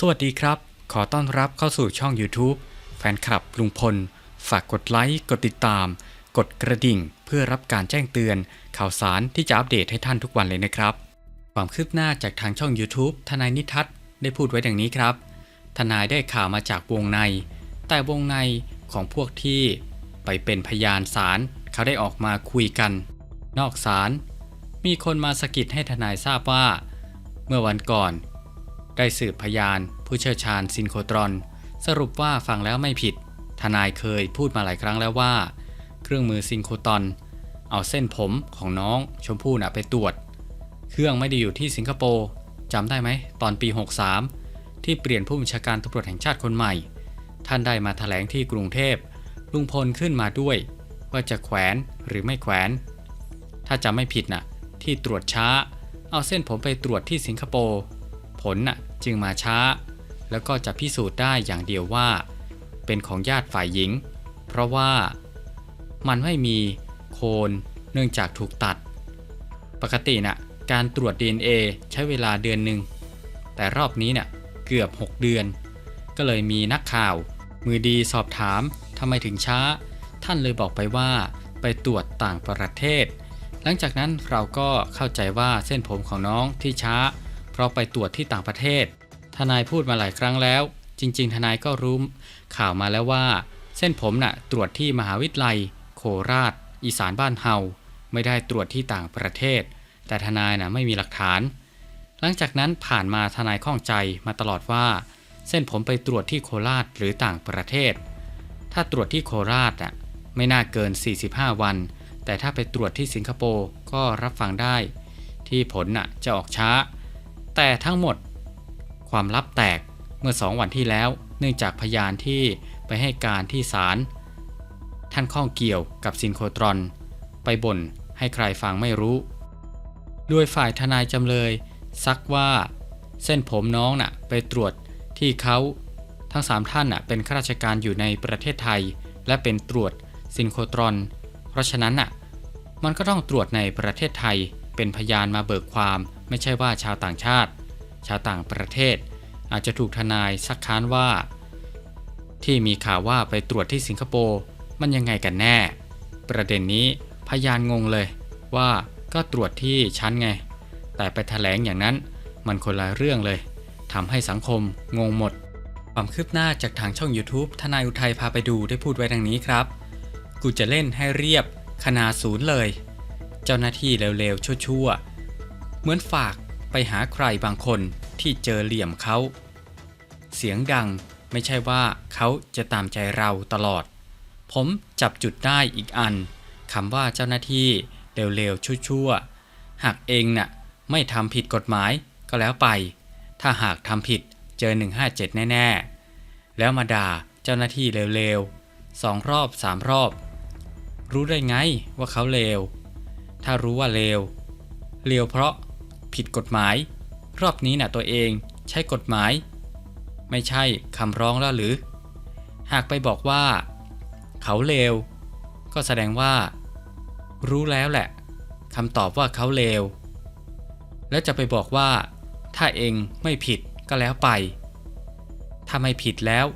สวัสดีครับ ขอต้อนรับเข้าสู่ช่อง YouTube แฟนคลับลุงพล ฝากกดไลค์ กดติดตาม กดกระดิ่ง เพื่อรับการแจ้งเตือน ข่าวสารที่จะอัปเดตให้ท่านทุกวันเลยนะครับ ความคืบหน้าจากทางช่อง YouTube ทนายนิทัศน์ได้พูดไว้ดังนี้ครับ ทนายได้ข่าวมาจากวงใน แต่วงในของพวกที่ไปเป็นพยานศาลเขาได้ออกมาคุยกัน นอกศาลมีคนมาสะกิดให้ทนายทราบว่า เมื่อวันก่อน ได้สืบพยาน ผู้เชี่ยวชาญซินโครตรอน สรุปว่าฟังแล้วไม่ผิด ทนายเคยพูดมาหลายครั้งแล้วว่า เครื่องมือซินโครตรอน เอาเส้นผมของน้องชมพู่น่ะไปตรวจ เครื่องไม่ได้อยู่ที่สิงคโปร์จำได้ไหมตอนปี 63 ที่เปลี่ยนผู้บัญชาการตำรวจแห่งชาติคนใหม่ ท่านได้มาถแถลงที่กรุงเทพลุงพลขึ้นมาด้วย ว่าจะแขวนหรือไม่แขวน ถ้าจำไม่ผิดน่ะที่ตรวจช้า เอาเส้นผมไปตรวจที่สิงคโปร์ ผลน่ะจึงมาช้า แล้วก็จะพิสูจน์ได้อย่างเดียวว่า เป็นของญาติฝ่ายหญิง เพราะว่ามันไม่มีโคนเนื่องจากถูกตัด ปกติน่ะการตรวจ DNA ใช้เวลาเดือนหนึ่ง แต่รอบนี้เนี่ยเกือบ 6 เดือน ก็เลยมีนักข่าว มือดีสอบถามทำไมถึงช้า ท่านเลยบอกไปว่าไปตรวจต่างประเทศ หลังจากนั้นเราก็เข้าใจว่าเส้นผมของน้องที่ช้า ราะไปตรวจที่ต่างประเทศ ทนายพูดมาหลายครั้งแล้ว จริง ๆ ทนายก็รู้ข่าวมาแล้วว่า เส้นผมน่ะตรวจที่มหาวิทยาลัย โคราช อีสานบ้านเฮาไม่ได้ตรวจที่ต่างประเทศ แต่ทนายน่ะไม่มีหลักฐาน หลังจากนั้นผ่านมาทนายข้องใจมาตลอดว่า เส้นผมไปตรวจที่โคราชหรือต่างประเทศ ถ้าตรวจที่โคราชอะไม่น่าเกิน 45 วัน แต่ถ้าไปตรวจที่สิงคโปร์ก็รับฟังได้ ที่ผลน่ะจะออกช้า แต่ทั้งหมด ความลับแตกเมื่อสองวันที่แล้ว เนื่องจากพยานที่ไปให้การที่ศาลท่านข้องเกี่ยวกับซินโครตรอน ไปบ่นให้ใครฟังไม่รู้ ด้วยฝ่ายทนายจำเลย ซักว่า เส้นผมน้องน่ะไปตรวจที่เขาทั้งสามท่านน่ะเป็นข้าราชการอยู่ในประเทศไทย และเป็นตรวจซินโครตรอน เพราะฉะนั้นน่ะมันก็ต้องตรวจในประเทศไทยเป็นพยานมาเบิกความ ไม่ใช่ว่าชาวต่างชาติ ชาวต่างประเทศ อาจจะถูกทนายซักค้านว่า ที่มีข่าวว่าไปตรวจที่สิงคโปร์มันยังไงกันแน่ ประเด็นนี้พยานงงเลยว่าก็ตรวจที่ชั้นไง แต่ไปแถลงอย่างนั้นมันคนละเรื่องเลยทำให้สังคมงงหมด ความคืบหน้าจากทางช่อง YouTube ทนายอุทัยพาไปดูได้พูดไว้ดังนี้ครับ กูจะเล่นให้เรียบคณาศูนย์เลย เจ้าหน้าที่เร็วๆชั่วๆ เหมือนฝากไปหาใครบางคนที่เจอเหลี่ยมเขา เสียงดังไม่ใช่ว่าเขาจะตามใจเราตลอด ผมจับจุดได้อีกอันคำว่าเจ้าหน้าที่เร็วๆชั่วๆหากเองน่ะไม่ทำผิดกฎหมายก็แล้วไป ถ้าหากทำผิดเจอ 157 แน่ๆ แล้วมาด่าเจ้าหน้าที่เร็วๆสองรอบสามรอบ รู้ได้ไงว่าเขาเลวถ้ารู้ว่าเลวเลวเพราะ ผิดกฎหมาย รอบนี้น่ะตัวเองใช้กฎหมาย ไม่ใช่คำร้องแล้วหรือ หากไปบอกว่า เขาเลว ก็แสดงว่า รู้แล้วแหละคำตอบว่าเขาเลว แล้วจะไปบอกว่า ถ้าเองไม่ผิดก็แล้วไป ถ้าไม่ผิดแล้ว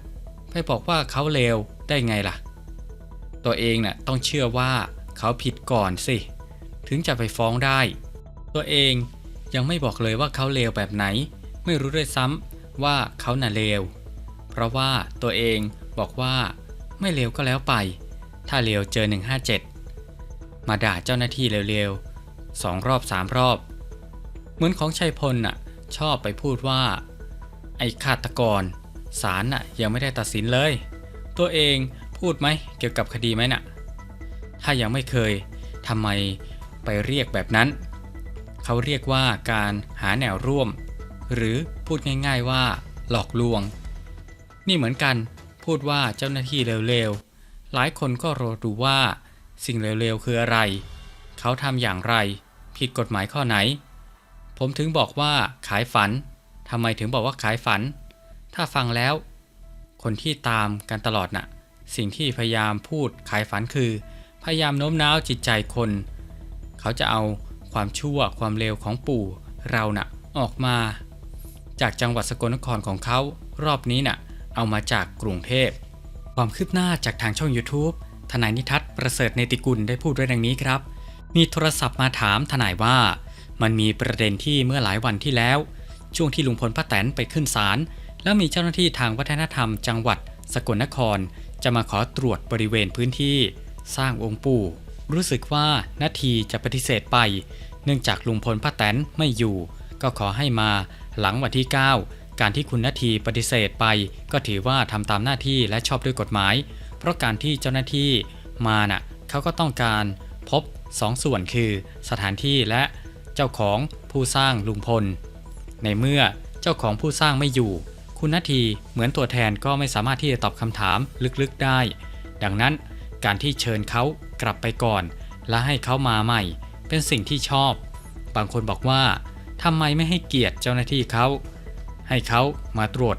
ไปบอกว่าเขาเลวได้ไงล่ะ ตัวเองน่ะต้องเชื่อว่าเขาผิดก่อนสิ ถึงจะไปฟ้องได้ ตัวเอง ยังไม่บอกเลยว่าเขาเลวแบบไหน ไม่รู้ด้วยซ้ำว่าเขาน่ะเลว เพราะว่าตัวเองบอกว่าไม่เลวก็แล้วไป ถ้าเลวเจอ 157 มาด่าเจ้าหน้าที่เร็วๆสองรอบสามรอบ เหมือนของชัยพลน่ะชอบไปพูดว่า ไอ้ฆาตกรศาลน่ะยังไม่ได้ตัดสินเลย ตัวเองพูดไหมเกี่ยวกับคดีไหมน่ะ ถ้ายังไม่เคยทำไมไปเรียกแบบนั้น เขาเรียกว่าการหาแนวร่วม หรือพูดง่ายๆว่า หลอกลวง นี่เหมือนกันพูดว่าเจ้าหน้าที่เร็วๆ หลายคนก็รอดูว่า สิ่งเร็วๆ คืออะไร เขาทำอย่างไร ผิดกฎหมายข้อไหน ผมถึงบอกว่าขายฝันทำไมถึงบอกว่าขายฝัน ถ้าฟังแล้ว คนที่ตามกันตลอดน่ะ สิ่งที่พยายามพูดขายฝันคือ พยายามโน้มน้าวจิตใจคน เขาจะเอา ความชั่วความเลวของปู่เราน่ะออกมา จากจังหวัดสกลนครของเขารอบนี้น่ะเอามาจากกรุงเทพ ความคืบหน้าจากทางช่อง YouTube ทนายนิทัศน์ประเสริฐเนติกุลได้พูดไว้ดังนี้ครับ มีโทรศัพท์มาถามทนายว่า มันมีประเด็นที่เมื่อหลายวันที่แล้ว ช่วงที่ลุงพลป้าแตนไปขึ้นศาลแล้วมีเจ้าหน้าที่ทางวัฒนธรรมจังหวัด สกลนคร จะมาขอตรวจบริเวณพื้นที่ สร้างองค์ปู่ รู้สึกว่านาทีจะปฏิเสธไป เนื่องจากลุงพลป้าแตนไม่อยู่ ก็ขอให้มาหลังวันที่ 9 การที่คุณนาทีปฏิเสธไป ก็ถือว่าทำตามหน้าที่และชอบด้วยกฎหมาย เพราะการที่เจ้าหน้าที่มาน่ะเขาก็ต้องการพบสองส่วนคือสถานที่และเจ้าของผู้สร้างลุงพล ในเมื่อเจ้าของผู้สร้างไม่อยู่ คุณนาทีเหมือนตัวแทนก็ไม่สามารถที่จะตอบคำถามลึกๆได้ ดังนั้นการที่เชิญเขากลับไปก่อน และให้เขามาใหม่ เป็นสิ่งที่ชอบ บางคนบอกว่าทำไมไม่ให้เกียรติเจ้าหน้าที่เขา ให้เขามาตรวจ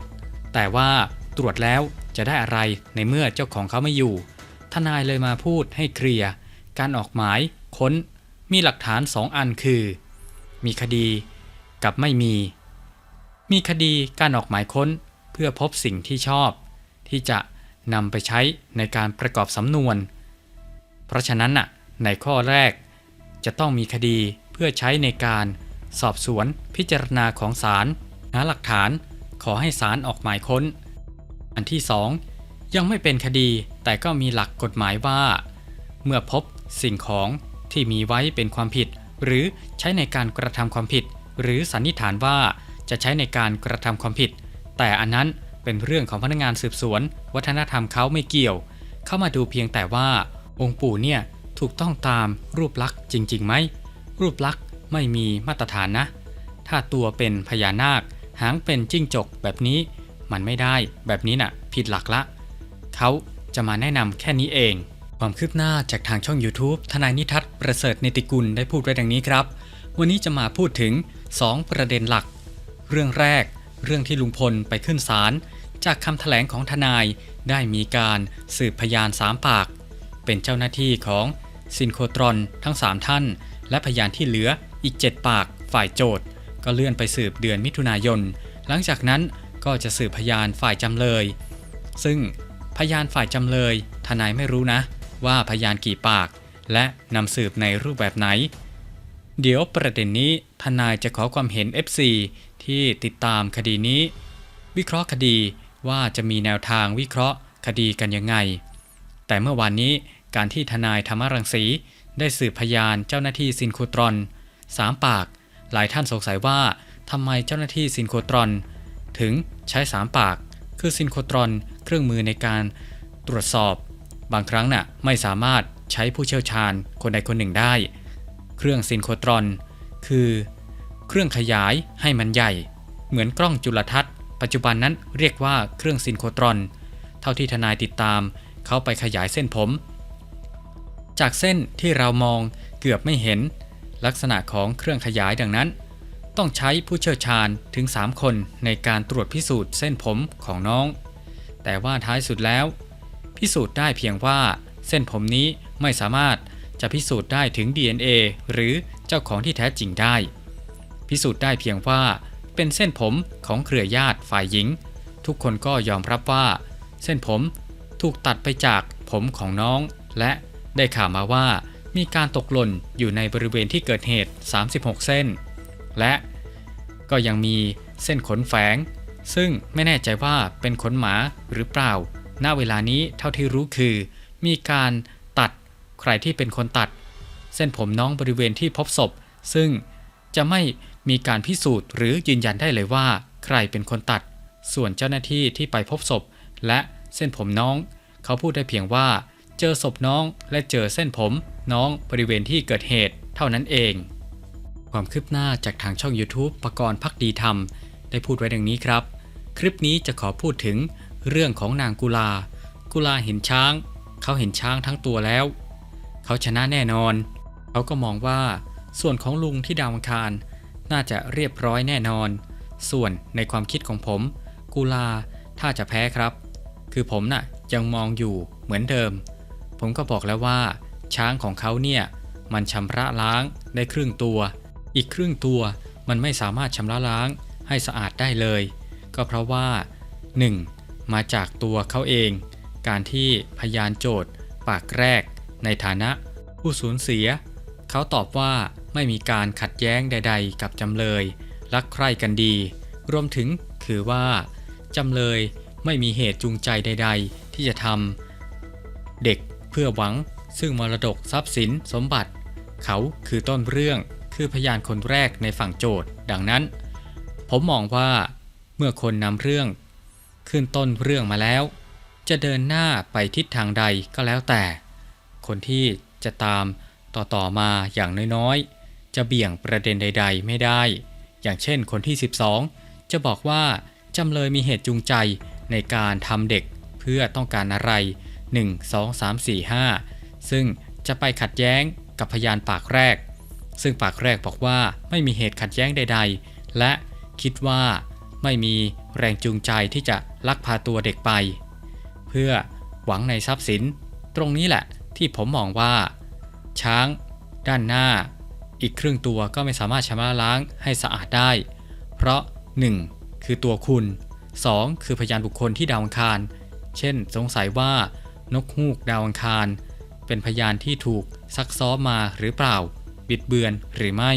แต่ว่าตรวจแล้วจะได้อะไรในเมื่อเจ้าของเขาไม่อยู่ ทนายเลยมาพูดให้เคลียร์ การออกหมายค้น มีหลักฐานสองอันคือ มีคดีกับไม่มี มีคดีการออกหมายค้นเพื่อพบสิ่งที่ชอบ ที่จะนำไปใช้ในการประกอบสำนวน ราะฉะนั้นน่ะในข้อแรก จะต้องมีคดีเพื่อใช้ในการสอบสวนพิจารณาของศาลหาหลักฐานขอให้ศาลออกหมายค้น อันที่สองยังไม่เป็นคดีแต่ก็มีหลักกฎหมายว่า เมื่อพบสิ่งของที่มีไว้เป็นความผิด หรือใช้ในการกระทำความผิด หรือสันนิษฐานว่าจะใช้ในการกระทำความผิด แต่อันนั้นเป็นเรื่องของพนักงานสืบสวน วัฒนธรรมเขาไม่เกี่ยว เข้ามาดูเพียงแต่ว่า องค์ปู่เนี่ยถูกต้องตามรูปลักษณ์จริงๆไหม รูปลักษณ์ไม่มีมาตรฐานนะ ถ้าตัวเป็นพญานาค หางเป็นจิ้งจกแบบนี้มันไม่ได้ แบบนี้น่ะ ผิดหลักละ เขาจะมาแนะนำแค่นี้เอง ความคืบหน้าจากทางช่อง YouTube ทนายนิทัศน์ประเสริฐเนติกุลได้พูดไว้ดังนี้ครับ วันนี้จะมาพูดถึง 2 ประเด็นหลัก เรื่องแรก เรื่องที่ลุงพลไปขึ้นศาลจากคำแถลงของทนายได้มีการสืบพยานสามปาก เป็นเจ้าหน้าที่ของซินโครตรอนทั้ง 3 ท่าน และพยานที่เหลืออีก 7 ปากฝ่ายโจทย์ ก็เลื่อนไปสืบเดือนมิถุนายน หลังจากนั้นก็จะสืบพยานฝ่ายจำเลย ซึ่งพยานฝ่ายจำเลย ทนายไม่รู้นะ ว่าพยานกี่ปาก และนำสืบในรูปแบบไหน เดี๋ยวประเด็นนี้ทนายจะขอความเห็น FC ที่ติดตามคดีนี้ วิเคราะห์คดีว่าจะมีแนวทางวิเคราะห์คดีกันยังไง แต่เมื่อวานนี้การที่ทนายธรรมรังสีได้สืบพยานเจ้าหน้าที่ซินโครตรอนสามปาก หลายท่านสงสัยว่าทำไมเจ้าหน้าที่ซินโครตรอน ถึงใช้สามปาก คือซินโครตรอนเครื่องมือในการตรวจสอบ บางครั้งน่ะไม่สามารถใช้ผู้เชี่ยวชาญคนใดคนหนึ่งได้ เครื่องซินโครตรอน คือ เครื่องขยายให้มันใหญ่ เหมือนกล้องจุลทรรศน์ ปัจจุบันนั้นเรียกว่าเครื่องซินโครตรอน เท่าที่ทนายติดตาม เข้าไปขยายเส้นผม จากเส้นที่เรามองเกือบไม่เห็น ลักษณะของเครื่องขยายดังนั้น ต้องใช้ผู้เชี่ยวชาญถึง 3 คนในการตรวจพิสูจน์เส้นผมของน้อง แต่ว่าท้ายสุดแล้ว พิสูจน์ได้เพียงว่าเส้นผมนี้ไม่สามารถจะพิสูจน์ได้ถึง DNA หรือเจ้าของที่แท้จริงได้ พิสูจน์ได้เพียงว่าเป็นเส้นผมของเครือญาติฝ่ายหญิง ทุกคนก็ยอมรับว่า เส้นผม ถูกตัดไปจากผมของน้อง และได้ข่าวมาว่ามีการตกหล่นอยู่ในบริเวณที่เกิดเหตุ 36 เส้น และก็ยังมีเส้นขนแฝง ซึ่งไม่แน่ใจว่าเป็นขนหมาหรือเปล่า ณ เวลานี้เท่าที่รู้คือ มีการตัดใครที่เป็นคนตัด เส้นผมน้องบริเวณที่พบศพ ซึ่งจะไม่มีการพิสูจน์หรือยืนยันได้เลยว่า ใครเป็นคนตัด ส่วนเจ้าหน้าที่ที่ไปพบศพ และ เส้นผมน้อง เขาพูดได้เพียงว่า เจอศพน้องและเจอเส้นผมน้องบริเวณที่เกิดเหตุ เท่านั้นเอง ความคืบหน้าจากทางช่อง YouTube ประกรณ์พักดีธรรม ได้พูดไว้ดังนี้ครับ คลิปนี้จะขอพูดถึงเรื่องของนางกุลา กุลาเห็นช้าง เขาเห็นช้างทั้งตัวแล้ว เขาชนะแน่นอน เขาก็มองว่า ส่วนของลุงที่ดาวอังคาร น่าจะเรียบร้อยแน่นอน ส่วนในความคิดของผม กุลาถ้าจะแพ้ครับ คือผมน่ะยังมองอยู่เหมือนเดิม ผมก็บอกแล้วว่า ช้างของเขาเนี่ยมันชำระล้างได้ครึ่งตัว อีกครึ่งตัวมันไม่สามารถชำระล้างให้สะอาดได้เลย ก็เพราะว่า 1. มาจากตัวเขาเอง การที่พยานโจทย์ ปากแรก ในฐานะ ผู้สูญเสีย เขาตอบว่าไม่มีการขัดแย้งใด ๆ กับจำเลย รักใคร่กันดี รวมถึงคือว่าจำเลย ไม่มีเหตุจูงใจใด ๆ ที่จะทำเด็กเพื่อหวัง ซึ่งมรดกทรัพย์สินสมบัติ เขาคือต้นเรื่องคือพยานคนแรกในฝั่งโจทย์ ดังนั้น ผมมองว่าเมื่อคนนำเรื่อง ขึ้นต้นเรื่องมาแล้ว จะเดินหน้าไปทิศทางใดก็แล้วแต่ คนที่จะตามต่อๆมาอย่างน้อยๆ จะเบี่ยงประเด็นใด ๆ ไม่ได้ อย่างเช่นคนที่ 12 จะบอกว่าจำเลยมีเหตุจูงใจ ในการทำเด็กเพื่อต้องการอะไร 1 2 3 4 5 ซึ่งจะไปขัดแย้งกับพยานปากแรก ซึ่งปากแรกบอกว่าไม่มีเหตุขัดแย้งใด ๆ และคิดว่าไม่มีแรงจูงใจที่จะลักพาตัวเด็กไป เพื่อหวังในทรัพย์สิน ตรงนี้แหละที่ผมมองว่า ช้างด้านหน้า อีกครึ่งตัวก็ไม่สามารถชำระล้างให้สะอาดได้ เพราะ 1. คือตัวคุณ 2. คือพยานบุคคลที่ดาวอังคาร เช่น สงสัยว่านกฮูกดาวอังคาร เป็นพยานที่ถูกซักซ้อมมาหรือเปล่า บิดเบือนหรือไม่